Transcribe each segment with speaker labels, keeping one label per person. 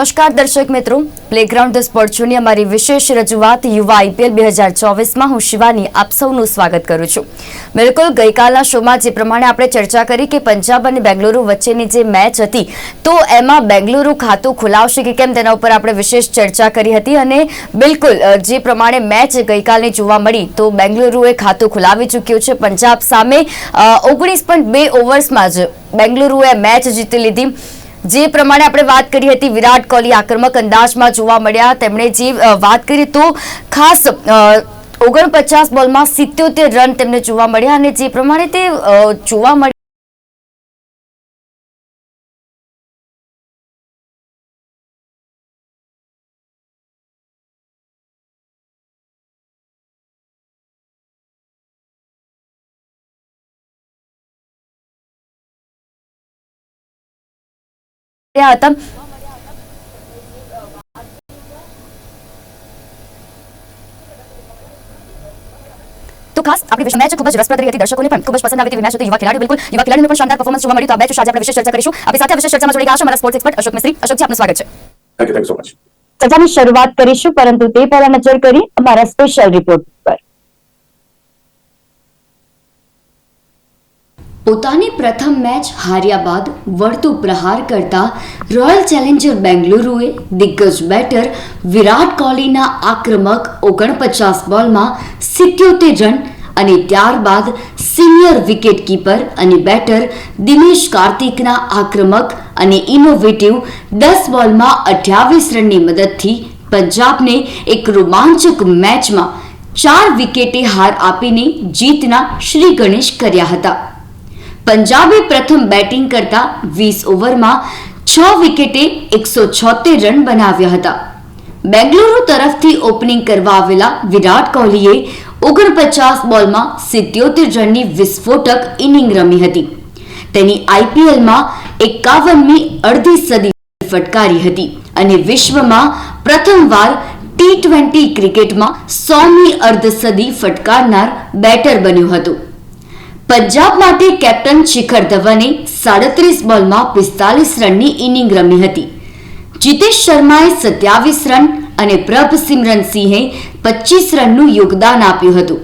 Speaker 1: નમસ્કાર દર્શક મિત્રો. પ્લેગ્રાઉન્ડ ધ સ્પોર્ટ શોની અમારી વિશેષ રજૂઆત યુવા આઈપીએલ બે હજાર ચોવીસમાં હું શિવાની આપ સૌનું સ્વાગત કરું છું. બિલકુલ ગઈકાલના શોમાં જે પ્રમાણે આપણે ચર્ચા કરી કે પંજાબ અને બેંગલુરુ વચ્ચેની જે મેચ હતી, તો એમાં બેંગલુરુ ખાતું ખોલાવશે કે કેમ તેના ઉપર આપણે વિશેષ ચર્ચા કરી હતી અને બિલકુલ જે પ્રમાણે મેચ ગઈકાલની જોવા મળી, તો બેંગલુરુએ ખાતું ખોલાવી ચૂક્યું છે. પંજાબ સામે ઓગણીસ પોઈન્ટ બે ઓવર્સમાં જ બેંગલુરુએ મેચ જીતી લીધી. જે પ્રમાણે આપણે વાત કરી હતી, વિરાટ કોહલી આક્રમક અંદાજમાં જોવા મળ્યા. તેમણે જે વાત કરી તો ખાસ ઓગણપચાસ બોલમાં સિત્યોતેર રન તેમને જોવા મળ્યા અને જે પ્રમાણે તે જોવા મળ્યા હતા તો ખાસ આપણી મેચ ખૂબ જ રસપ્રદ રહી હતી દર્શકોને પણ ખૂબ જ પસંદ આવી હતી મેચ હતી યુવા ખેલાડીઓ બિલકુલ યુવા ખેલાડીઓને પણ શાનદાર પરફોર્મન્સ જોવા મળ્યું તો આ મેચ વિશે આજે આપણે વિશેષ ચર્ચા કરીશું આપણી સાથે વિશેષ ચર્ચામાં જોડી ગયા છે અમારા સ્પોર્ટ્સ એક્સપર્ટ અશોક મિસ્ત્રી અશોકજી આપનું સ્વાગત છે
Speaker 2: thank you thank so much
Speaker 1: ચર્ચાની શરૂઆત કરીશું પરંતુ તે પહેલા નજર કરી અમારા સ્પેશિયલ રિપોર્ટ પર પોતાની પ્રથમ મેચ હાર્યા બાદ વળતું પ્રહાર કરતા રોયલ ચેલેન્જર બેંગલુરુએ દિગ્ગજ બેટર વિરાટ કોહલીના આક્રમક ઓગણપચાસ બોલમાં સિત્યોતેર રન અને ત્યારબાદ સિનિયર વિકેટકીપર અને બેટર દિનેશ કાર્તિકના આક્રમક અને ઇનોવેટિવ દસ બોલમાં અઠ્યાવીસ રનની મદદથી પંજાબને એક રોમાંચક મેચમાં ચાર વિકેટે હાર આપીને જીતના શ્રી ગણેશ કર્યા હતા. પંજાબે પ્રથમ બેટિંગ કરતા વીસ ઓવરમાં છ વિકેટે એકસો છોતેર રન બનાવ્યા હતા. બેંગલુરુ તરફથી ઓપનિંગ કરવા આવેલા વિરાટ કોહલીએ ઓગણપચાસ બોલમાં સિત્યોતેર રનની વિસ્ફોટક ઇનિંગ રમી હતી. તેની આઈપીએલમાં એકાવનમી અડધી સદી ફટકારી હતી અને વિશ્વમાં પ્રથમવાર ટી ટ્વેન્ટી ક્રિકેટમાં સોમી અર્ધસદી ફટકારનાર બેટર બન્યું હતું. પંજાબ માટે કેપ્ટન શિખર ધવને સાડત્રીસ બોલમાં પિસ્તાલીસ રનની ઇનિંગ રમી હતી. જીતેશ શર્માએ સત્યાવીસ રન અને પ્રભ સિમરન સિંહે પચીસ રનનું યોગદાન આપ્યું હતું.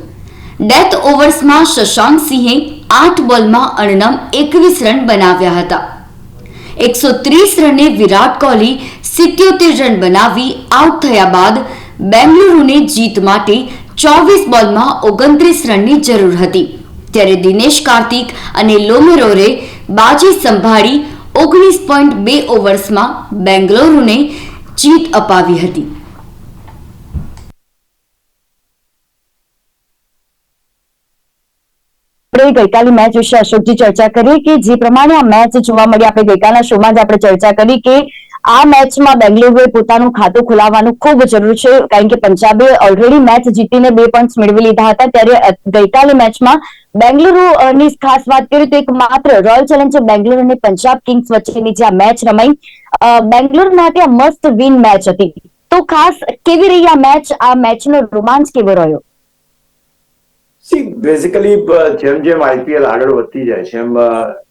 Speaker 1: ડેથ ઓવર્સમાં શશાંક સિંહે આઠ બોલમાં અણનમ એકવીસ રન બનાવ્યા હતા. એકસો ત્રીસ રને વિરાટ કોહલી સિત્યોતેર રન બનાવી આઉટ થયા બાદ બેંગલુરુને જીત માટે ચોવીસ બોલમાં ઓગણત્રીસ રનની જરૂર હતી. ત્યારે દિનેશ કાર્તિક અને લોમેરોરે બાજી સંભાળી ઓગણીસ પોઈન્ટ બે ઓવર્સમાં બેંગ્લોરને જીત અપાવી હતી. આપણે ગઈકાલે મેચ વિશે અશોકજી ચર્ચા કરી કે જે પ્રમાણે આ મેચ જોવા મળી, આપણે ગઈકાલના શોમાં જ આપણે ચર્ચા કરી કે આ મેચમાં બેંગલુરુએ પોતાનું ખાતું ખોલાવવાનું ખૂબ જરૂર છે, કારણ કે પંજાબે ઓલરેડી મેચ જીતીને બે પોઈન્ટ મેળવી લીધા હતા, ત્યારે ગઈકાલે મેચમાં બેંગલુરુ ની ખાસ વાત કરીએ તો એક માત્ર રોયલ ચેલેન્જર બેંગલુરુ અને પંજાબ કિંગ્સ વચ્ચેની જે આ મેચ રમાઈ બેંગલુરુ માટે મસ્ત વિન મેચ હતી. તો ખાસ કેવી રહી આ મેચ? આ મેચનો રોમાંચ કેવો રહ્યો?
Speaker 2: સી બેઝિકલી જેમ જેમ આઈપીએલ આગળ વધતી જાય છે, એમ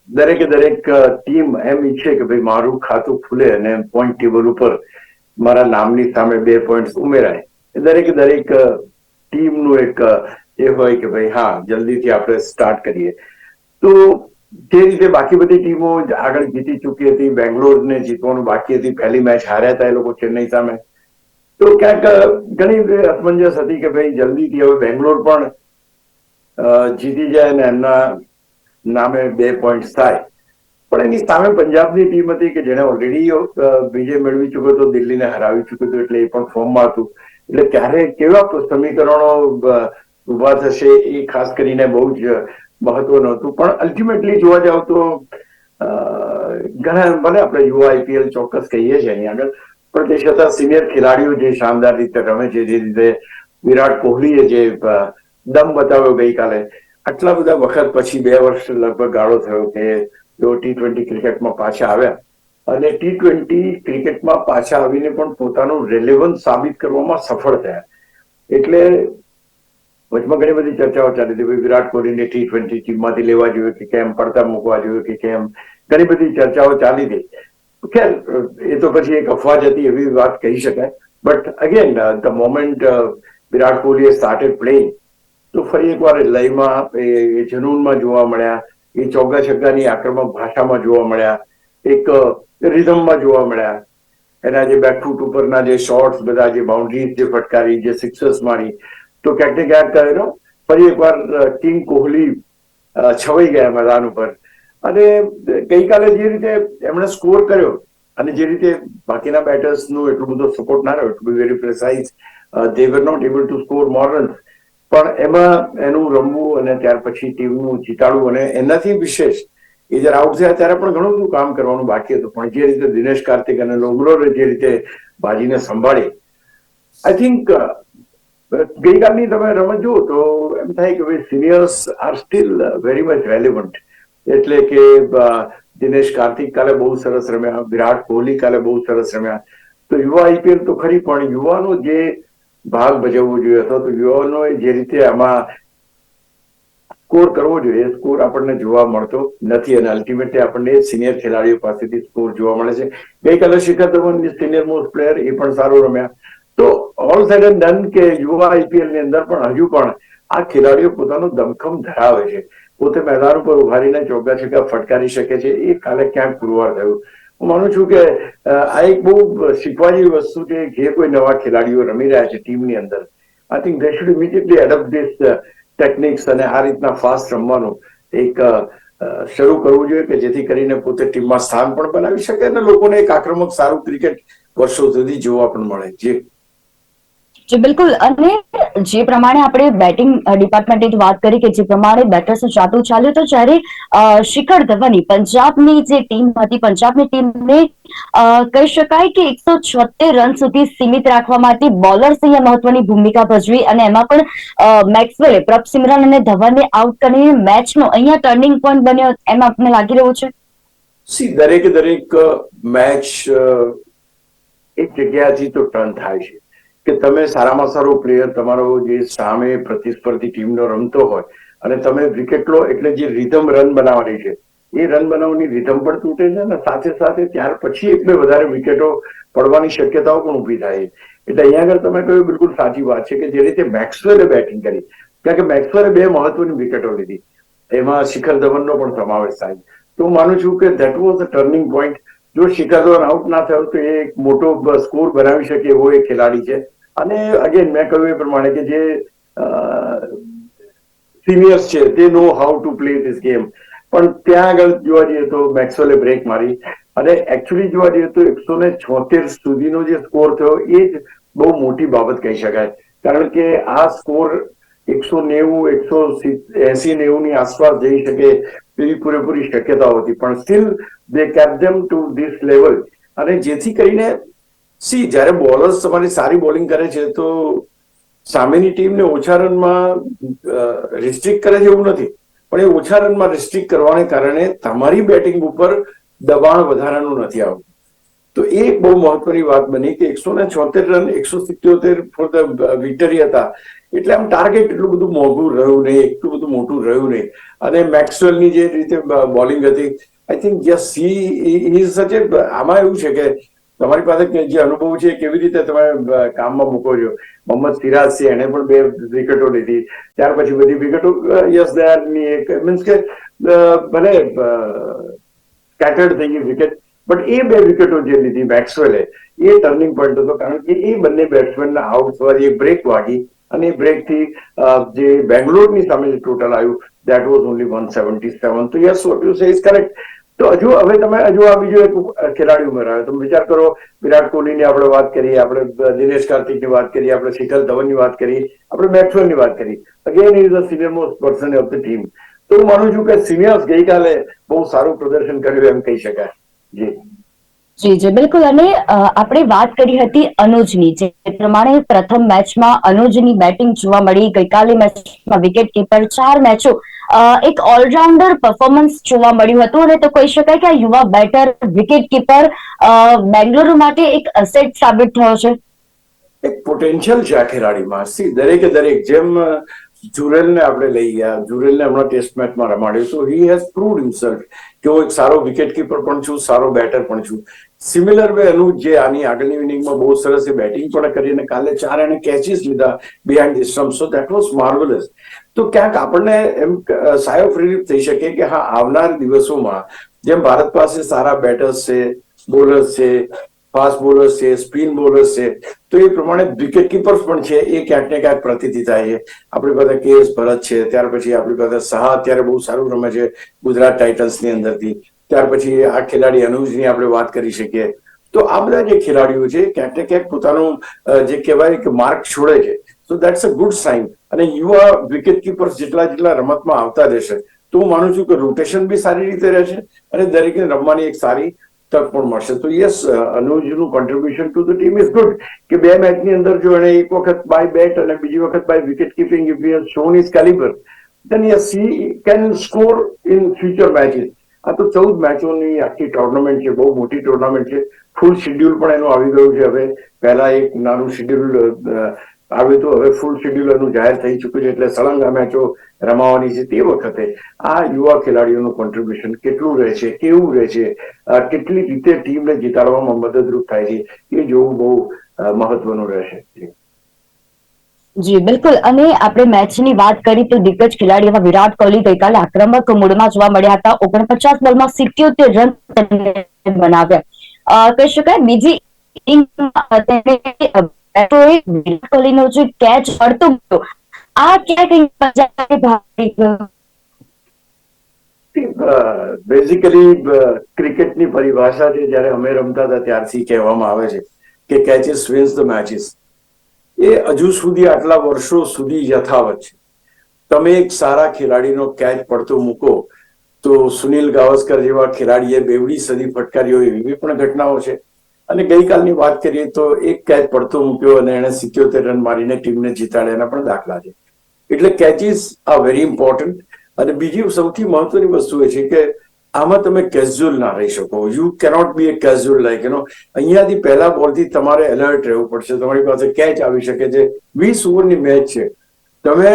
Speaker 2: દરેકે દરેક ટીમ એમ ઈચ્છે કે ભાઈ મારું ખાતું ખુલે અને પોઈન્ટ ટેબલ ઉપર મારા નામની સામે બે પોઈન્ટ ઉમેરાય. દરેકે દરેક ટીમનું એક એ હોય કે ભાઈ હા, જલ્દીથી આપણે સ્ટાર્ટ કરીએ. તો જે રીતે બાકી બધી ટીમો આગળ જીતી ચૂકી હતી, બેંગ્લોરને જીતવાનું બાકી હતી, પહેલી મેચ હાર્યા હતા એ લોકો ચેન્નઈ સામે. તો ક્યાંક ઘણી અસમંજસ હતી કે ભાઈ જલ્દીથી હવે બેંગ્લોર પણ જીતી જાય અને એમના નામે બે પોઈન્ટ થાય. પણ એની સામે પંજાબની ટીમ હતી કે જેને ઓલરેડી વિજય મેળવી ચૂક્યો હતો, દિલ્હીને હરાવી ચૂક્યો હતો, એટલે એ પણ ફોર્મમાં હતું. એટલે ત્યારે કેવા સમીકરણો ઊભા થશે એ ખાસ કરીને બહુ જ મહત્વનું હતું. પણ અલ્ટિમેટલી જોવા જાવ તો ઘણા, ભલે આપણે યુવા આઈપીએલ ચોક્કસ કહીએ છીએ એની આગળ, પણ તે છતાં સિનિયર ખેલાડીઓ જે શાનદાર રીતે રમે છે, જે રીતે વિરાટ કોહલીએ જે દમ બતાવ્યો ગઈકાલે આટલા બધા વખત પછી બે વર્ષ લગભગ ગાળો થયો કે તેઓ ટી ટ્વેન્ટી ક્રિકેટમાં પાછા આવ્યા. અને ટી ટ્વેન્ટી ક્રિકેટમાં પાછા આવીને પણ પોતાનું રેલેવન્સ સાબિત કરવામાં સફળ થયા. એટલે વચમાં ઘણી બધી ચર્ચાઓ ચાલી હતી. વિરાટ કોહલીને ટી ટ્વેન્ટી ટીમમાંથી લેવા જોઈએ કે કેમ પડતા મૂકવા જોઈએ કે કેમ? ઘણી બધી ચર્ચાઓ ચાલી હતી. ખેર, એ તો પછી એક અફવા જ હતી, એવી વાત કહી શકાય. But again the moment Virat કોહલીએ સ્ટાર્ટેડ પ્લેઇંગ તો ફરી એકવાર લયમાં, એ જનૂનમાં જોવા મળ્યા, એ ચોગ્ગા છગ્ગાની આક્રમક ભાષામાં જોવા મળ્યા, એક રિધમમાં જોવા મળ્યા. એના જે બેકફૂટ ઉપરના જે શોર્ટ્સ બધા જે બાઉન્ડ્રીઝ જે ફટકારી, જે સિક્સર્સ મારી, તો ક્યાંક ને ક્યાંક એનો ફરી એકવાર કિંગ કોહલી છવાઈ ગયા મેદાન ઉપર. અને ગઈકાલે જે રીતે એમણે સ્કોર કર્યો, અને જે રીતે બાકીના બેટર્સનું એટલું બધો સપોર્ટ ના રહ્યો to be very precise they were not able to score more runs પણ એમાં એનું રમવું અને ત્યાર પછી ટીમનું જીતાડવું અને એનાથી વિશેષ એ જયારે આઉટ થયા ત્યારે પણ ઘણું બધું કામ કરવાનું બાકી હતું. પણ જે રીતે દિનેશ કાર્તિક અને લોગરોરે જે રીતે બાજીને સંભાળી આઈ થિંક ગઈકાલની તમે રમત જુઓ તો એમ થાય કે ભાઈ seniors are still very much relevant એટલે કે દિનેશ કાર્તિક કાલે બહુ સરસ રમ્યા, વિરાટ કોહલી કાલે બહુ સરસ રમ્યા. તો યુવા આઈપીએલ તો ખરી, પણ યુવાનો જે ભાગ ભજવવો જોઈએ, અથવા તો યુવાનોએ જે રીતે આમાં સ્કોર કરવો જોઈએ સ્કોર આપણને જોવા મળતો નથી અને અલ્ટિમેટલી આપણને સિનિયર ખેલાડીઓ પાસેથી સ્કોર જોવા મળે છે. ગઈકાલે Shikhar Dhawan senior most player એ પણ સારું રમ્યા. તો ઓલ સાઇડ એન્ડ ડન કે યુવા આઈપીએલની અંદર પણ હજુ પણ આ ખેલાડીઓ પોતાનો દમખમ ધરાવે છે. પોતે મેદાન ઉપર ઉભારીને ચોગ્ગા છગ્ગા ફટકારી શકે છે. એ કાલે ક્યાંક પુરવાર થયું. હું માનું છું કે આ એક બહુ શીખવા જેવી વસ્તુ છે જે કોઈ નવા ખેલાડીઓ રમી રહ્યા છે ટીમની અંદર. I think they should immediately adopt this techniques અને આ રીતના ફાસ્ટ રમવાનું એક શરૂ કરવું જોઈએ કે જેથી કરીને પોતે ટીમમાં સ્થાન પણ બનાવી શકે અને લોકોને એક આક્રમક સારું ક્રિકેટ વર્ષો સુધી જોવા પણ મળે. જે
Speaker 1: જી, બિલકુલ. અને જે પ્રમાણે આપણે બેટિંગ ડિપાર્ટમેન્ટની વાત કરી કે જે પ્રમાણે બેટર્સનું જાદુ ચાલ્યું તો જ્યારે શિખર ધવની પંજાબની જે ટીમ હતી, પંજાબની ટીમને કહી શકાય કે એકસો છોતેર રન સુધી સીમિત રાખવા માટે બોલર્સ અહીંયા મહત્વની ભૂમિકા ભજવી અને એમાં પણ મેક્સવેલે પ્રભ સિમરન અને ધવનને આઉટ કરીને મેચનો અહીંયા ટર્નિંગ પોઈન્ટ બન્યો એમ આપને લાગી રહ્યું છે?
Speaker 2: સી દરેકે દરેક મેચ એક જગ્યાથી તો ટર્ન થાય છે. કે તમે સારામાં સારો પ્લેયર તમારો જે સામે પ્રતિસ્પર્ધી ટીમનો રમતો હોય અને તમે વિકેટ લો એટલે જે રિધમ રન બનાવવાની છે, એ રન બનાવવાની રિધમ પણ તૂટે છે અને સાથે સાથે ત્યાર પછી એટલે વધારે વિકેટો પડવાની શક્યતાઓ પણ ઊભી થાય એટલે અહીંયા આગળ તમે કહ્યું બિલકુલ સાચી વાત છે કે જે રીતે મેક્સવેલે બેટિંગ કરી, કારણ કે મેક્સવેલે બે મહત્વની વિકેટો લીધી. એમાં શિખર ધવનનો પણ સમાવેશ થાય તો માનું છું કે that was a turning point જો શિખર ધવન આઉટ ના થયો તો એ એક મોટો સ્કોર બનાવી શકે એવો એ ખેલાડી છે. અને અગેન મેં કહ્યું એ પ્રમાણે કે જે સિનિયર્સ છે તે know how to play this game પણ ત્યાં આગળ જોવા જઈએ તો મેક્સવેલે બ્રેક મારી. અને એકચ્યુઅલી જોવા જઈએ તો એકસો ને છોતેર સુધીનો જે સ્કોર થયો, એ જ બહુ મોટી બાબત કહી શકાય. કારણ કે આ સ્કોર એકસો નેવું, એકસો એસી નેવું ની આસપાસ જઈ શકે એવી પૂરેપૂરી શક્યતાઓ હતી. પણ still they kept them to this level અને જેથી કરીને સી, જ્યારે બોલર્સ તમારી સારી બોલિંગ કરે છે, તો સામેની ટીમને ઓછા રનમાં રિસ્ટ્રિક્ટ કરે છે એવું નથી. પણ એ ઓછા રનમાં રિસ્ટ્રિક્ટ કરવાને કારણે તમારી બેટિંગ ઉપર દબાણ વધારાનું નથી આવતું. તો એ એક બહુ મહત્વની વાત બની કે એકસો ને છોતેર રન, એકસો સિત્યોતેર ફોર ધ વિક્ટરી હતા. એટલે આમ ટાર્ગેટ એટલું બધું મોંઘું રહ્યું નહીં, એટલું બધું મોટું રહ્યું નહીં. અને મેક્સવેલની જે રીતે બોલિંગ હતી I think yes he is such આમાં એવું છે કે તમારી પાસે જે અનુભવ છે કેવી રીતે તમે કામમાં મૂકો છો? મોહમ્મદ સિરાજ છે એને પણ બે વિકેટો લીધી. ત્યાર પછી બધી વિકેટો યસની એક, મીન્સ કે ભલે સ્કેટર્ડ થઈ ગઈ વિકેટ, બટ એ બે વિકેટો જે લીધી મેક્સવેલે, એ ટર્નિંગ પોઈન્ટ હતો. કારણ કે એ બંને બેટ્સમેનના આઉટ થવાથી એક બ્રેક વાગી અને એ બ્રેકથી જે બેંગ્લોરની સામે જે ટોટલ આવ્યું that was only one seventy seven તો yes what you say is correct તો હજુ હવે તમે હજુ આ બીજો એક ખેલાડી ઉમેરાયો તમે વિચાર કરો, વિરાટ કોહલીની આપણે વાત કરીએ, આપણે દિનેશ કાર્તિકની વાત કરીએ, આપણે શિખર ધવનની વાત કરી આપણે મેક્સવેલની વાત કરી again is a senior most person of the team તો હું માનું છું કે સિનિયર્સ ગઈકાલે બહુ સારું પ્રદર્શન કર્યું એમ કહી શકાય. જી.
Speaker 1: જી જી, બિલકુલ. અને આપણે વાત કરી હતી અનુજની, જે પ્રમાણે પ્રથમ મેચમાં અનુજની બેટિંગ જોવા મળી. ગઈકાલે મેચમાં વિકેટ કીપર ચાર મેચો એક ઓલરાઉન્ડર પરફોર્મન્સ જોવા મળ્યું હતું. અને તો કહી શકાય કે આ યુવા બેટર વિકેટ કીપર બેંગ્લોર માટે એક અસેટ સાબિત થયો છે.
Speaker 2: એક પોટેન્શિયલ છે આ ખેલાડીમાં સી, દરેકે દરેક જેમ જુરેલને આપણે લઈ ગયા. જુરેલને હમણાં ટેસ્ટ મેચમાં રમાડ્યો. So he has proved himself કે હું એક સારો વિકેટ કીપર પણ છું, સારો બેટર પણ છું. સિમિલર વે એનું જે આની આગળની ઇનિંગમાં બહુ સરસ બેટિંગ પણ કરી અને કાલે ચાર એને કેચીસ લીધા behind the stump so that was marvellous તો ક્યાંક આપણને એમ સાયો પ્રેરિત થઈ શકે કે હા, આવનાર દિવસોમાં જેમ ભારત પાસે સારા બેટર્સ છે બોલર્સ છે ફાસ્ટ બોલર્સ છે, સ્પિન બોલર્સ છે. તો એ પ્રમાણે વિકેટ કીપર્સ પણ છે, એ ક્યાંક ને ક્યાંક પ્રતિતિ થાય છે. આપણી પાસે કે એસ ભરત છે, ત્યાર પછી આપણી પાસે સહા અત્યારે બહુ સારું રમે છે ગુજરાત ટાઇટન્સની અંદરથી. ત્યાર પછી આ ખેલાડી અનુજની આપણે વાત કરી શકીએ. તો આ બધા જે ખેલાડીઓ છે, ક્યાંક ને ક્યાંક પોતાનું જે કહેવાય કે માર્ક છોડે છે. તો દેટ્સ અ ગુડ સાઇન અને યુવા વિકેટ કીપર્સ જેટલા જેટલા રમતમાં આવતા રહેશે, તો હું માનું છું કે રોટેશન બી સારી રીતે રહેશે અને દરેકને રમવાની એક સારી તક પણ મળશે તો yes અનુજનું contribution to the team is good કે બે મેચની અંદર જો એને એક વખત બાય બેટ અને બીજી વખત by wicket keeping if you shown is calibre then yes he can score in future matches આ તો ચૌદ મેચોની આખી ટુર્નામેન્ટ છે, બહુ મોટી ટુર્નામેન્ટ છે. ફૂલ શેડ્યુલ પણ એનું આવી ગયું છે હવે. પહેલા એક નાનું શેડ્યુલ આવ્યું હતું હવે ફૂલ શેડ્યુલ એનું જાહેર થઈ ચૂક્યું છે એટલે સળંગા મેચો રમાવાની છે તે વખતે. આ યુવા ખેલાડીઓનું કોન્ટ્રીબ્યુશન કેટલું રહે કેવું રહે કેટલી રીતે ટીમને જીતાડવામાં મદદરૂપ થાય છે, એ જોવું બહુ મહત્વનું રહેશે.
Speaker 1: જી, બિલકુલ. અને આપણે મેચની વાત કરી તો દિગ્ગજ ખેલાડી એવા વિરાટ કોહલી ગઈકાલે આક્રમક મૂળમાં જોવા મળ્યા હતા. ઓગણપચાસ બોલમાં સિત્યોતેર રન બનાવ્યા. કહી શકાય, બીજી કોહલીનો જે કેચ પડતો ગયો. આ ક્યાંક
Speaker 2: બેઝિકલી ક્રિકેટની પરિભાષા છે જ્યારે અમે રમતા હતા ત્યારથી કહેવામાં આવે છે કે કેચિસ વિન્સ ધ મેચિસ એ હજુ સુધી આટલા વર્ષો સુધી યથાવત છે. તમે એક સારા ખેલાડીનો કેચ પડતો મૂકો, તો સુનિલ ગાવસ્કર જેવા ખેલાડીએ બેવડી સદી ફટકારી હોય એવી પણ ઘટનાઓ છે. અને ગઈકાલની વાત કરીએ તો એક કેચ પડતો મૂક્યો અને એણે સિત્યોતેર રન મારીને ટીમને જીતાડ્યાના પણ દાખલા છે. એટલે કેચીસ આ વેરી ઇમ્પોર્ટન્ટ અને બીજી સૌથી મહત્વની વસ્તુ એ છે કે આમાં તમે કેઝ્યુઅલ ના રહી શકો. You cannot be a casual like એનો અહીંયાથી પહેલા બોલથી તમારે એલર્ટ રહેવું પડશે. તમારી પાસે કેચ આવી શકે છે. વીસ ઓવરની મેચ છે. તમે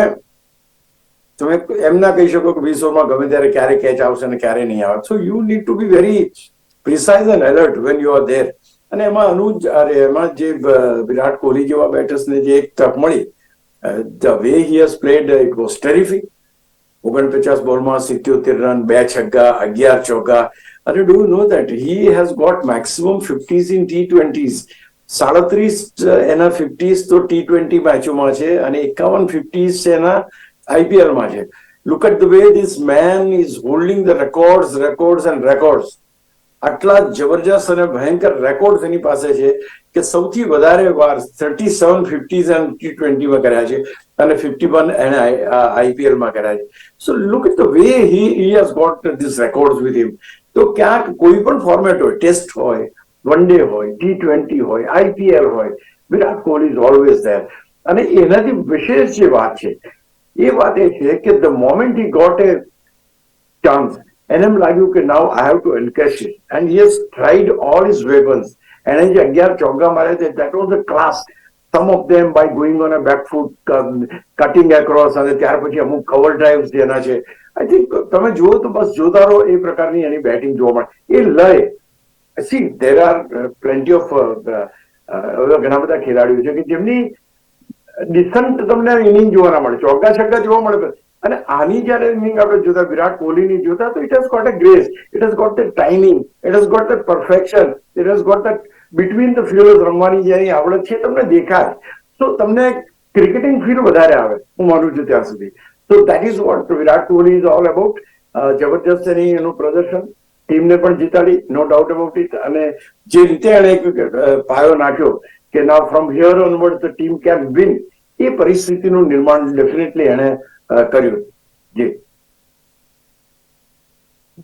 Speaker 2: તમે એમ ના કહી શકો કે વીસ ઓવરમાં ગમે ત્યારે ક્યારે કેચ આવશે અને ક્યારે નહીં આવે. So you need to be very precise and alert when you are there અને એમાં અનુજ અરે એમાં જે વિરાટ કોહલી જેવા બેટર્સને જે એક તક મળી the way he has played it was terrific ઓગણપચાસ બોલમાં સિત્યોતેર રન, બે છગ્ગા, અગિયાર ચોગ્ગા. અને do know that he has got maximum fifties in T twenties સાડત્રીસ એના ફિફ્ટીઝ તો ટી ટ્વેન્ટી મેચોમાં છે અને એકાવન ફિફ્ટીઝ છે એના આઈપીએલમાં છે. Look at the way this man is holding the records records and records આટલા જબરજસ્ત અને ભયંકર રેકોર્ડ એની પાસે છે કે સૌથી વધારે વાર thirty seven fifties and T ટ્વેન્ટીમાં કર્યા છે અને ફિફ્ટી વન એને આઈપીએલમાં કર્યા છે. So look it the way he he has got this record with him તો ક્યાંક કોઈ પણ ફોર્મેટ હોય ટેસ્ટ હોય વન ડે હોય ટી ટ્વેન્ટી હોય આઈપીએલ હોય, Virat Kohli is always there અને એનાથી વિશેષ જે વાત છે, એ વાત એ છે કે the moment he got a chance એને એમ લાગ્યું કે now I have to encash it and he has tried all his weapons એને જે અગિયાર ચોગ્ગા માર્યા છે that was the class some of them by going on a backfoot cutting across અને ત્યાર પછી અમુક કવર ડ્રાઈવ્સ જેના છે. આઈ થિંક તમે જુઓ તો બસ જોતા રહો એ પ્રકારની એની બેટિંગ જોવા મળે. એ લય. See there are plenty of ઘણા બધા ખેલાડીઓ છે કે જેમની ડિસન્ટ તમને ઇનિંગ જોવાના મળે. ચોગ્ગા છગ્ગા જોવા મળે અને આની જયારે ઇનિંગ આપણે જોતા, વિરાટ કોહલીની જોતા, તો it has got a grace it has got the timing it has got the perfection it has got the between the field રમવાની જે આવડત છે તમને દેખાય. તો તમને ક્રિકેટિંગ ફીલ વધારે આવે, હું માનું છું ત્યાં સુધી. તો that is what Virat Kohli is all about જબરજસ્ત એની એનું પ્રદર્શન. ટીમને પણ જીતાડી નો ડાઉટ અબાઉટ ઇટ અને જે રીતે એણે પાયો નાખ્યો કે ના from here onward the team can win એ પરિસ્થિતિનું નિર્માણ ડેફિનેટલી એણે કર્યું. જી.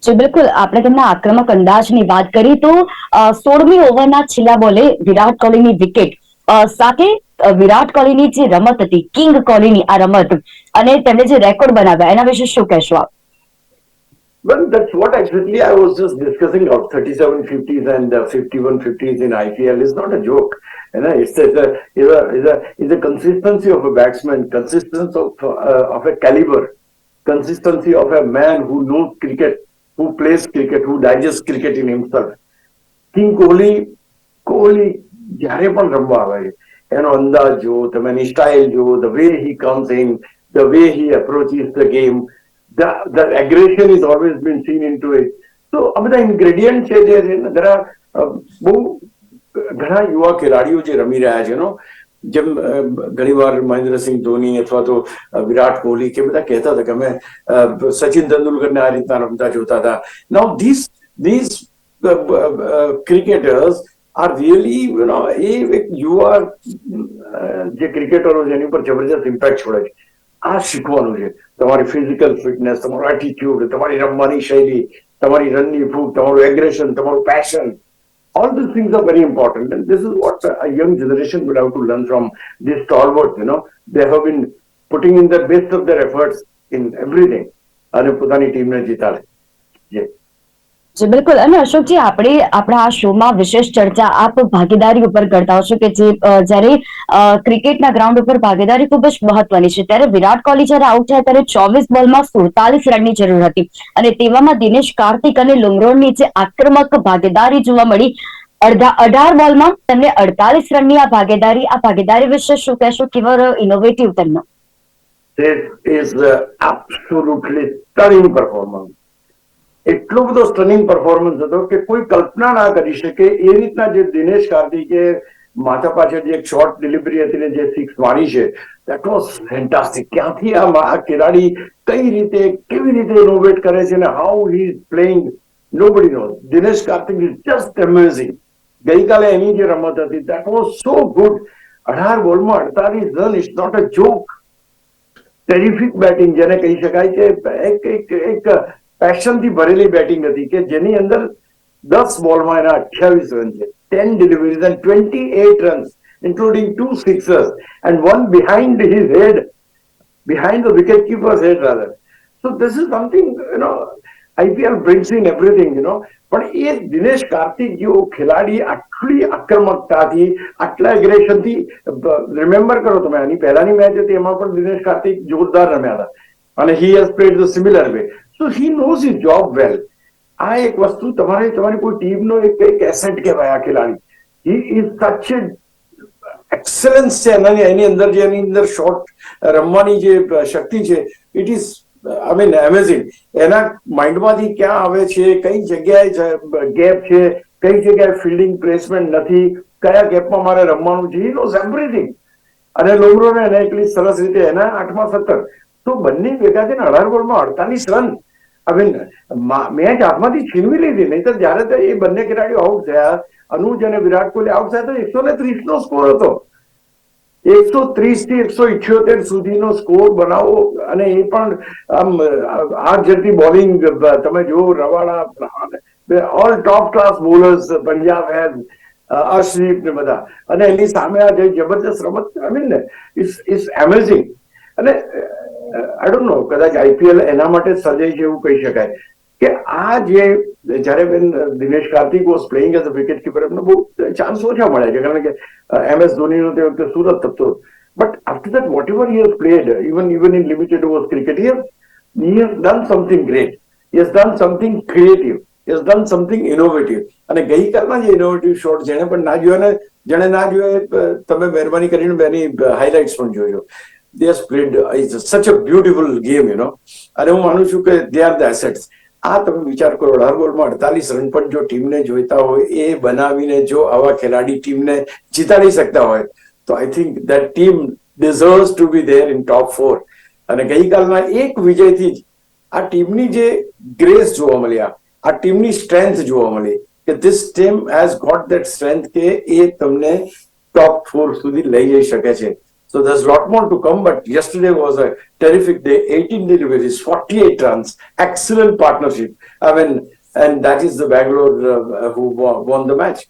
Speaker 1: જી બિલકુલ. આપણે તેમના આક્રમક અંદાજની વાત કરી તો સોળમી ઓવરના છેલ્લા બોલે વિરાટ કોહલીની વિકેટ. સાથે વિરાટ કોહલીની જે રમત હતી કિંગ કોહલીની આ રમત અને તેમણે જે રેકોર્ડ બનાવ્યા એના વિશે શું કહેશો આપ?
Speaker 2: Well, that's what actually I was just discussing of 37 50s and uh, 51 50s in IPL is not a joke. You know, it's, it's, a, it's, a, it's, a, it's a consistency of a batsman, consistency of, uh, of a caliber, consistency of a man who knows cricket, who plays cricket, who digests cricket in himself. King Kohli Kohli જ્યારે પણ રમવા આવે છે એનો અંદાજ જુઓ તમે એની style જુઓ the way he comes in the way he approaches the game the aggression is always been seen into it તો આ બધા ઇન્ગ્રેડિયન્ટ છે જે છે ને જરા અ, બહુ ઘણા યુવા ખેલાડીઓ જે રમી રહ્યા છે, એનો જેમ ઘણીવાર મહેન્દ્રસિંહ ધોની અથવા તો વિરાટ કોહલી કે બધા કહેતા હતા કે અમે સચિન તેંડુલકરને આ રીતના રમતા જોતા હતા. Now this this cricketers are really a એક યુવા જે ક્રિકેટરો છે, એની ઉપર જબરજસ્ત ઇમ્પેક્ટ છોડે છે. આ શીખવાનું છે. તમારી ફિઝિકલ ફિટનેસ તમારો એટીટ્યુડ તમારી રમવાની શૈલી, તમારી રનની ભૂખ, તમારું એગ્રેશન તમારું passion all these things are very important and this is what a young generation would have to learn from these stalwarts you know they have been putting in the best of their efforts in everything અને પોતાની ટીમને જીતાડે જે
Speaker 1: જી બિલકુલ. અને અશોકજી આપણે આપણા આ શોમાં વિશેષ ચર્ચા આપ ભાગીદારી ઉપર કરતા હશો કે જે જ્યારે ક્રિકેટના ગ્રાઉન્ડ ઉપર ભાગીદારી ખૂબ જ મહત્વની છે. ત્યારે વિરાટ કોહલી જ્યારે આઉટ થયા ત્યારે ચોવીસ બોલમાં સુડતાલીસ રનની જરૂર હતી. અને તેવામાં દિનેશ કાર્તિક અને લુમરોનની જે આક્રમક ભાગીદારી જોવા મળી અડધા અઢાર બોલમાં તેમને અડતાલીસ રનની આ ભાગીદારી આ ભાગીદારી વિશે શું કહેશો? કેવો ઇનોવેટિવ તેમનો?
Speaker 2: This is uh, absolutely એટલો બધો સ્ટનિંગ પરફોર્મન્સ હતો કે કોઈ કલ્પના ના કરી શકે એ રીતના જે દિનેશ કાર્તિકે માથા પાછળ જે એક શોર્ટ ડિલિવરી હતી ને જે સિક્સ મારી છે દેટ વોઝ ફેન્ટાસ્ટિક ક્યાંથી આ મહા ખેલાડી કઈ રીતે, કેવી રીતે ઇનોવેટ કરે છે ને how he is playing nobody know Dinesh Karthik is just amazing ગઈકાલે એની જે રમત હતી દેટ વોઝ સો ગુડ અઢાર બોલમાં અડતાલીસ run is not a joke terrific batting જેને કહી શકાય છે એક એક એક પેશનથી ભરેલી બેટિંગ હતી કે જેની અંદર દસ બોલમાં એના અઠ્યાવીસ રન છે. Ten deliveries and twenty eight runs including two sixers and one behind his head behind the wicket keeper's head rather so this is something you know IPL brings in everything you know પણ એ દિનેશ કાર્તિક જેવો ખેલાડી આટલી આક્રમકતાથી, આટલા એગ્રેશનથી remember કરો તમે, આની પહેલાની મેચ હતી, એમાં પણ દિનેશ કાર્તિક જોરદાર રમ્યા હતા. અને he has played the similar way so he knows his job well આ એક વસ્તુ તમારે, તમારી કોઈ ટીમનો એક એક એસેટ કહેવાય આ ખેલાડી. હી ઇઝ સચ એક્સલન્સ છે એનાની, એની અંદર જે, એની અંદર શોર્ટ રમવાની જે શક્તિ છે it is I mean amazing એના માઇન્ડમાંથી ક્યાં આવે છે, કઈ જગ્યાએ ગેપ છે, કઈ જગ્યાએ ફિલ્ડિંગ પ્લેસમેન્ટ નથી, કયા ગેપમાં મારે રમવાનું છે હી નોઝ એવરીથિંગ અને લોમરોને એને એટલી સરસ રીતે, એના આઠમાં સત્તર. તો બંને ભેગા થઈને અઢાર બોલમાં અડતાલીસ રન મેચ હાથમાંથી છીનવી લીધી નહીં તો જયારે તો એ બંને ખેલાડીઓ આઉટ થયા, અનુજ અને વિરાટ કોહલી આઉટ થયા, તો એકસો ને ત્રીસ નો સ્કોર હતો. એકસો ત્રીસથી એકસો ઇઠ્યોતેર સુધીનો સ્કોર બનાવો અને એ પણ આમ આ જેટલી બોલિંગ તમે જુઓ, Rabada all top class bowlers Punjab has Ashraf ને બધા. અને એની સામે આ જે જબરદસ્ત રમત I mean it's it's amazing અને આઈ ડોન્ટ નો કદાચ આઈપીએલ એના માટે સર્જાઈ છે એવું કહી શકાય. કે આ જે, જ્યારે when Dinesh Karthik was playing as a wicket keeper એમને બહુ ચાન્સ ઓછા મળ્યા છે. કારણ કે એમ એસ ધોનીનો તે વખતે સુરત થતો but after that whatever he has played even even in limited overs cricket he he has done something great he has done something creative has done something innovative અને ગઈકાલના જે ઇનોવેટિવ શોટ જેણે પણ ના જોયા ને જેને ના જોયા તમે મહેરબાની કરીને એની હાઇલાઇટ્સ પણ જોજો they have played is such a beautiful game you know અને હું માનું છું કે દે આર ધ એસેટ્સ આ તમે વિચાર કરો અઢાર બોલમાં અડતાલીસ રન પણ જો ટીમને જોઈતા હોય, એ બનાવીને જો આવા ખેલાડી ટીમને જીતાડી શકતા હોય, તો I think that team deserve to be there in top four અને ગઈકાલના એક વિજયથી જ આ ટીમની જે ગ્રેસ જોવા મળી, આ ટીમની સ્ટ્રેન્થ જોવા મળી, કે this team has got that strength કે એ તમને ટોપ ફોર સુધી લઈ જઈ શકે છે. So there's a lot more to come, but yesterday was a terrific day. 18 deliveries, 48 runs, excellent partnership. I mean, and that is the Bangalore uh, who won, the match.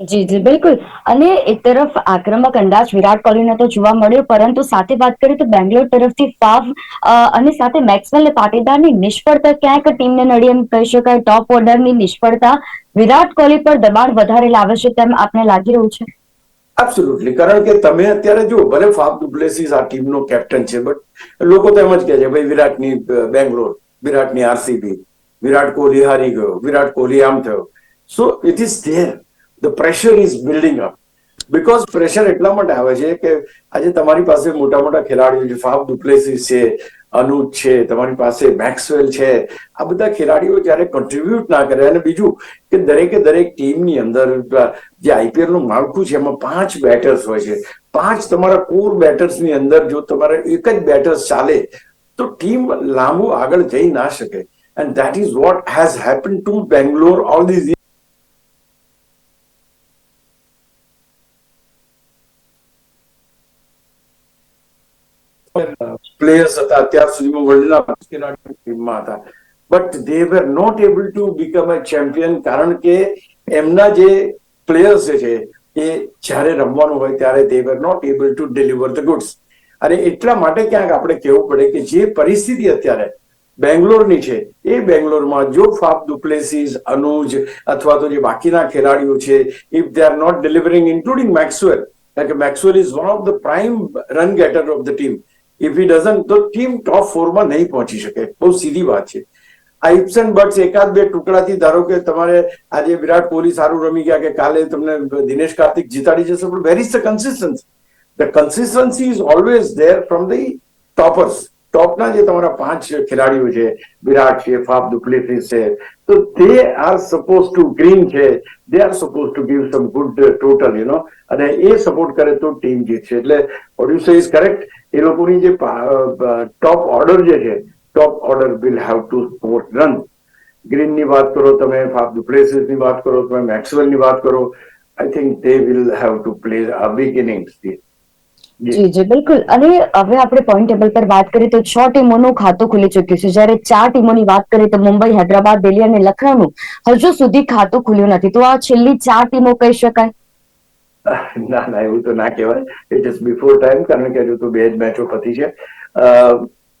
Speaker 1: જી જી બિલકુલ અને એક તરફ આક્રમક અંદાજ વિરાટ કોહલીને તો જોવા મળ્યો પરંતુ સાથે વાત કરીએ તો બેંગ્લોર તરફથી ફાફ અને સાથે મેક્સવેલ અને પાટીદારની નિષ્ફળતા ક્યાંક ટીમને નડી એમ કહી શકાય ટોપ ઓર્ડરની નિષ્ફળતા વિરાટ કોહલી પર દબાણ વધારે લાવે છે તેમ આપને લાગી રહ્યું છે
Speaker 2: એબ્સોલ્યુટલી કારણ કે તમે અત્યારે જો ભલે ફાફ ડુપ્લેસીસ આ ટીમનો કેપ્ટન છે બટ લોકો તો એમ જ કહે છે, ભાઈ, વિરાટની બેંગ્લોર, વિરાટની આરસીબી વિરાટ કોહલી હારી ગયો, વિરાટ કોહલી આમ થયો. So it is there the pressure is building up because pressure એટલા માટે આવે છે કે આજે તમારી પાસે મોટા મોટા ખેલાડીઓ છે ફાફ ડુપ્લેસીસ છે અનુજ છે, તમારી પાસે મેક્સવેલ છે. આ બધા ખેલાડીઓ જ્યારે કોન્ટ્રીબ્યુટ ના કરે અને બીજું કે દરેકે દરેક ટીમની અંદર જે આઈપીએલનું માળખું છે, એમાં પાંચ બેટર્સ હોય છે. પાંચ તમારા કોર બેટર્સની અંદર જો તમારે એક જ બેટર્સ ચાલે, તો ટીમ લાંબુ આગળ જઈ ના શકે. And that is what has happen to Bangalore all these players હતા. અત્યાર સુધીમાં વર્લ્ડના ટીમમાં હતા. But they were not able to become a champion કારણ કે એમના જે પ્લેયર્સ છે, એ જ્યારે રમવાનું હોય ત્યારે they were not able to deliver the goods અને એટલા માટે ક્યાંક આપણે કહેવું પડે કે જે પરિસ્થિતિ અત્યારે બેંગ્લોરની છે, એ બેંગ્લોરમાં જો ફાફ ડુપ્લેસીસ અનુજ અથવા તો જે બાકીના ખેલાડીઓ છે if they are not delivering including Maxwell કારણ કે Maxwell is one of the prime run getter of the team if he doesn't તો ટીમ ટોપ ફોરમાં નહીં પહોંચી શકે. બહુ સીધી વાત છે. આ ઇપ્સન બટ્સ એકાદ બે ટુકડાથી, ધારો કે તમારે આજે વિરાટ કોહલી સારું રમી ગયા કે કાલે તમને દિનેશ કાર્તિક જીતાડી જશે, પણ where is the consistency the consistency is always there from the toppers ટોપના જે તમારા પાંચ ખેલાડીઓ છે, વિરાટ છે, ફાફ ડુપ્લેસિસ છે, તો they are suppose to Green છે. They are suppose to give some good total you know અને એ સપોર્ટ કરે તો ટીમ જીતશે. એટલે સે ઇઝ કરેક્ટ એ લોકોની જે ટોપ ઓર્ડર જે છે top order will have to sport run ગ્રીનની વાત કરો તમે ફાફની વાત કરો, તમે મેક્સવેલની વાત કરો I think they will have to play a big innings
Speaker 1: જી જી બિલકુલ. અને હવે આપણે પોઈન્ટ ટેબલ પર વાત કરીએ તો છ ટીમોનું ખાતું ખુલી ચૂક્યું છે. જ્યારે ચાર ટીમોની વાત કરીએ તો મુંબઈ, હૈદરાબાદ, દિલ્હી અને લખનૌનું હજુ સુધી ખાતું ખુલ્યું નથી. તો આ છેલ્લી ચાર ટીમો કહી શકાય.
Speaker 2: ના ના, એવું તો ના કહેવાય. ઇટ ઇઝ બિફોર ટાઈમ કારણ કે હજુ તો બે જ મેચો પતી છે.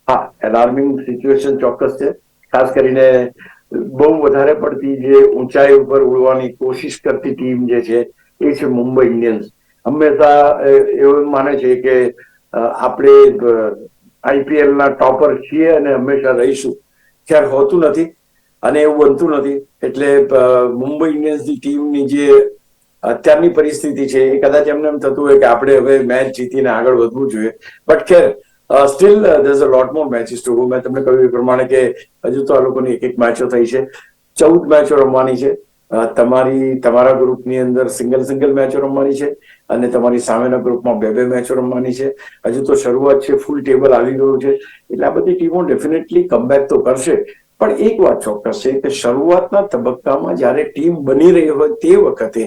Speaker 2: હા એલાર્મિંગ સિચ્યુએશન ચોક્કસ છે. ખાસ કરીને બહુ વધારે પડતી જે ઊંચાઈ ઉપર ઉડવાની કોશિશ કરતી ટીમ જે છે, એ છે મુંબઈ ઇન્ડિયન્સ. હંમેશા એવું માને છે કે આપણે આઈપીએલ ના ટોપર છીએ અને હંમેશા રહીશું. ત્યારે હોતું નથી અને એવું બનતું નથી. એટલે મુંબઈ ઇન્ડિયન્સની ટીમની જે અત્યારની પરિસ્થિતિ છે એ કદાચ એમને એમ થતું હોય કે આપણે હવે મેચ જીતીને આગળ વધવું જોઈએ. But Kher still there's a lot more matches to મેં તમને કહ્યું એ પ્રમાણે કે હજુ તો આ લોકોની એક એક મેચો થઈ છે. ચૌદ મેચો રમવાની છે. તમારી, તમારા ગ્રુપની અંદર સિંગલ સિંગલ મેચો રમવાની છે અને તમારી સામેના ગ્રુપમાં બે બે મેચો રમવાની છે. હજુ તો શરૂઆત છે ફૂલ ટેબલ આવી ગયું છે. એટલે આ બધી ટીમો ડેફિનેટલી કમબેક તો કરશે. પણ એક વાત ચોક્કસ છે કે શરૂઆતના તબક્કામાં જ્યારે ટીમ બની રહી હોય તે વખતે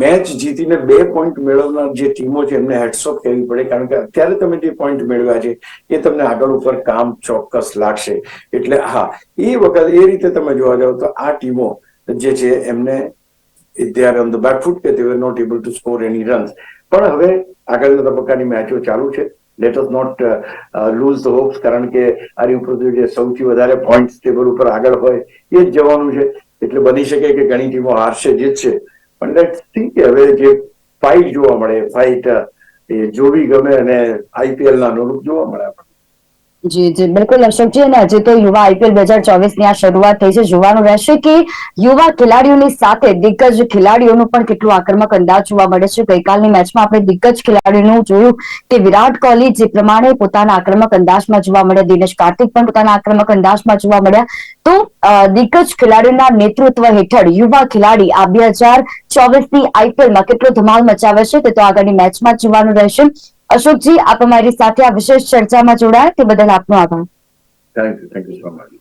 Speaker 2: મેચ જીતીને બે પોઈન્ટ મેળવનાર જે ટીમો છે, એમને હેડસોપ કહેવી પડે. કારણ કે અત્યારે તમે જે પોઈન્ટ મેળવ્યા છે, એ તમને આગળ ઉપર કામ ચોક્કસ લાગશે. એટલે હા, એ વખત એ રીતે તમે જોવા જાવ તો આ ટીમો જે છે, એમને they are on the back foot કે they not able to score any runs પણ હવે આગળના તબક્કાની મેચો ચાલુ છે. Let us not lose the hopes કારણ કે આની ઉપર જે સૌથી વધારે પોઈન્ટ ટેબલ ઉપર આગળ હોય, એ જ જવાનું છે. એટલે બની શકે કે ઘણી ટીમો હારશે, જીતશે. પણ લેટ્સ સી હવે જે ફાઇટ જોવા મળે ફાઇટ એ જોવી ગમે અને આઈપીએલ ના અનુરૂપ જોવા મળે આપણને.
Speaker 1: જી જી, બિલકુલ અશોકજી અને હજી તો યુવા આઈપીએલ બે હજાર ચોવીસની આ શરૂઆત થઈ છે. જોવાનું રહેશે કે યુવા ખેલાડીઓની સાથે દિગ્ગજ ખેલાડીઓનું પણ કેટલું આક્રમક અંદાજ જોવા મળે છે. ગઈકાલની મેચમાં આપણે દિગ્ગજ ખેલાડીઓનું જોયું કે વિરાટ કોહલી જે પ્રમાણે પોતાના આક્રમક અંદાજમાં જોવા મળ્યા, દિનેશ કાર્તિક પણ પોતાના આક્રમક અંદાજમાં જોવા મળ્યા. તો દિગ્ગજ ખેલાડીઓના નેતૃત્વ હેઠળ યુવા ખેલાડી આ બે હજાર ચોવીસની આઈપીએલમાં કેટલો ધમાલ મચાવે છે તે તો આગળની મેચમાં જોવાનું રહેશે. અશોકજી, આપ અમારી સાથે આ વિશેષ ચર્ચામાં જોડાયા તે બદલ આપનો આભાર.
Speaker 2: Thank you thank you so much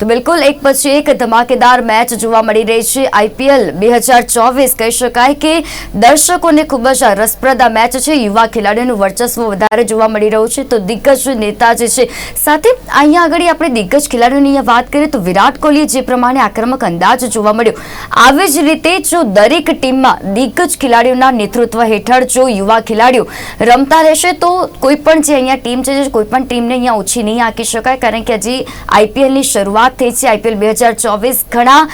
Speaker 1: તો બિલકુલ, એક પછી એક ધમાકેદાર મેચ જોવા મળી રહી છે. આઈપીએલ બે હજાર ચોવીસ કહી શકાય કે દર્શકોને ખૂબ જ રસપ્રદ આ મેચ છે. યુવા ખેલાડીઓનું વર્ચસ્વ વધારે જોવા મળી રહ્યું છે. તો દિગ્ગજ નેતા જે છે, સાથે અહીંયા આગળ આપણે દિગ્ગજ ખેલાડીઓની વાત કરીએ તો વિરાટ કોહલીએ જે પ્રમાણે આક્રમક અંદાજ જોવા મળ્યો. આવી જ રીતે જો દરેક ટીમમાં દિગ્ગજ ખેલાડીઓના નેતૃત્વ હેઠળ જો યુવા ખેલાડીઓ રમતા રહેશે, તો કોઈ પણ જે અહીંયા ટીમ છે, કોઈ પણ ટીમને અહીંયા ઓછી નહીં આંકી શકાય. કારણ કે હજી આઈપીએલની શરૂઆત શરૂઆત થઈ છે આઈપીએલ બે હજાર ચોવીસ. ઘણા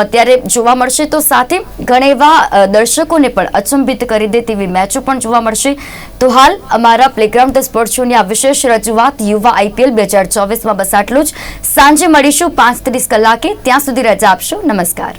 Speaker 1: અત્યારે જોવા મળશે તો સાથે ઘણા એવા દર્શકોને પણ અચંબિત કરી દે તેવી મેચો પણ જોવા મળશે. તો હાલ અમારા પ્લેગ્રાઉન્ડ સ્પોર્ટ શોની આ વિશેષ રજૂઆત યુવા આઈપીએલ બે હજાર ચોવીસમાં બસ આટલું જ. સાંજે મળીશું પાંચ ત્રીસ કલાકે. ત્યાં સુધી રજા આપશો. નમસ્કાર.